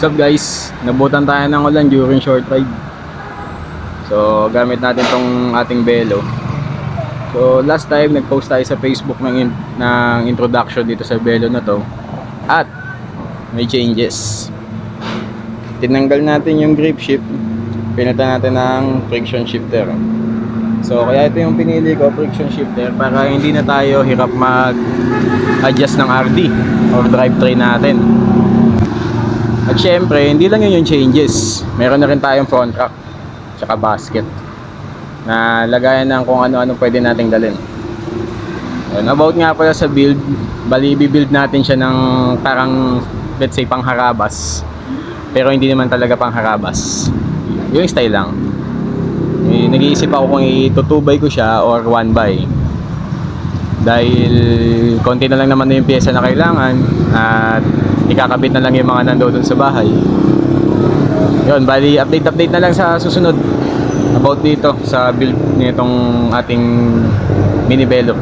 What's up guys? Nabutan tayo ng ulan during short ride. So gamit natin tong ating belo. So last time nag-post tayo sa Facebook ng, in- ng introduction dito sa belo na to. At may changes. Tinanggal natin yung grip shift. Pinata natin ng friction shifter. So kaya ito yung pinili ko, friction shifter, para hindi na tayo hirap mag-adjust ng RD or drivetrain natin. At syempre, hindi lang yun yung changes. Meron na rin tayong front rack, tsaka basket na lagayan ng kung ano-ano pwede nating dalhin. Yun, about nga pala sa build, bali build natin siya ng parang let's say pangharabas. Pero hindi naman talaga pangharabas. Yung style lang. Eh, nag-iisip ako kung itutubay ko siya or one by. Dahil konti na lang naman na yung pyesa na kailangan at ikakabit na lang yung mga nandoon sa bahay. Yun, bali update-update na lang sa susunod about dito sa build nitong ating mini velo.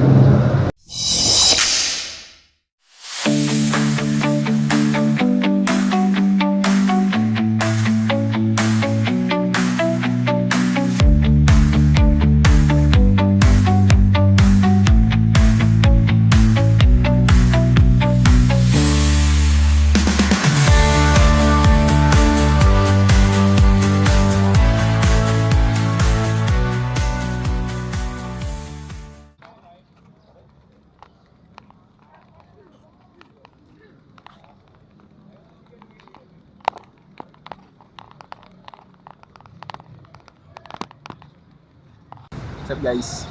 What's up guys?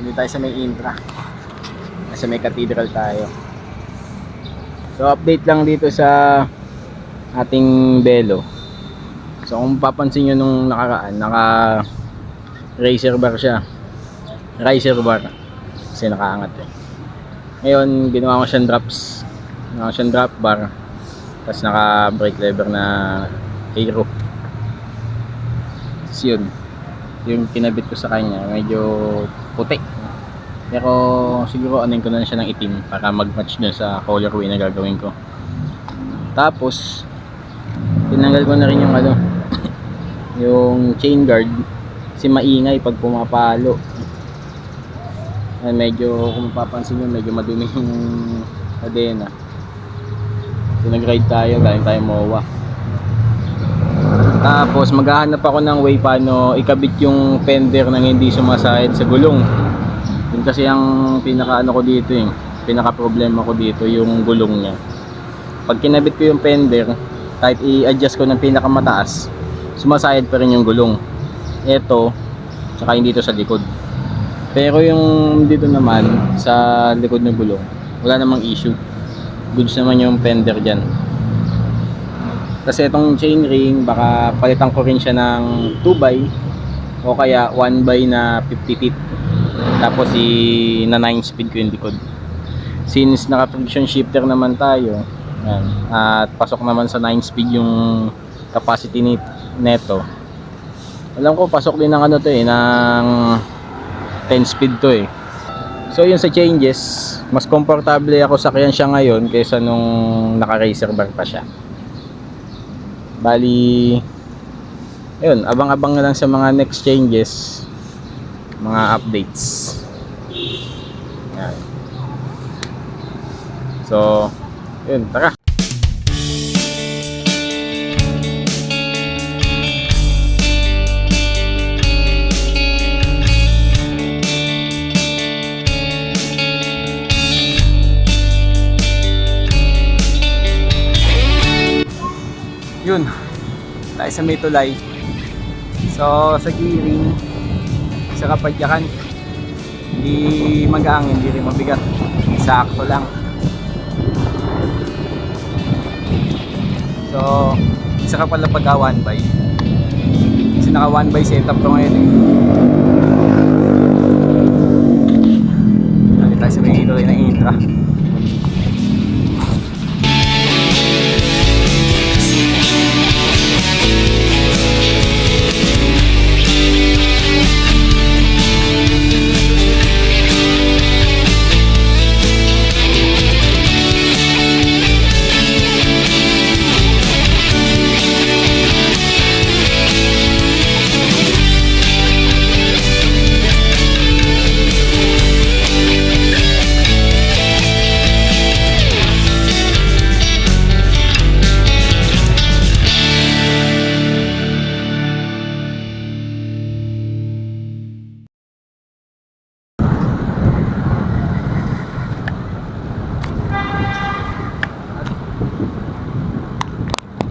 Hindi tayo sa may intra. Nasa may cathedral tayo. So update lang dito sa ating belo. So kung papansin nyo nung nakaraan, naka racer bar siya. Riser bar. Kasi nakaangat eh. Ngayon, ginawa ko siyang drops. Ginawa ko siyang drop bar. Tapos naka brake lever na aero. Tapos yun yung kinabit ko sa kanya medyo puti. Pero siguro anin ko na siya ng itim para mag-match na sa colorway na gagawin ko. Tapos tinanggal ko na rin yung ano yung chain guard. Kasi maingay pag pumapalo. Ayan, medyo kung mapapansin nyo medyo madumi yung kadena. So nag-ride tayo galing tayo MOA tapos maghahanap ako ng way paano ikabit yung fender nang hindi sumasahid sa gulong. Yun kasi ang pinaka ano ko dito eh. Pinaka problema ko dito yung gulong niya. Pag kinabit ko yung fender, kahit i-adjust ko ng pinaka mataas, sumasahid pa rin yung gulong. Ito, tsaka hindi dito sa likod. Pero yung dito naman sa likod ng gulong, wala namang issue. Goods naman yung fender dyan. Kasi itong chain ring, baka palitan ko rin siya ng 2x o kaya 1x na 50 feet. Tapos i na 9 speed ko yung likod. Since naka friction shifter naman tayo, yan, at pasok naman sa 9 speed yung capacity ni neto. Alam ko pasok din ng ano to eh, ng 10 speed to eh. So yun sa changes, mas komportable ako sa kyan siya ngayon kaysa nung naka-racer bar pa siya. Bali, ayun, abang-abang na lang sa mga next changes, mga updates. Yan. So, yun, tara. Tayo sa may tulay. So, sa gearing, sa kapadyakan, hindi magaang, hindi rin mabigat. Sakto lang. So, isa ka pala pagka 1 by. Kasi naka 1 by setup to ngayon eh.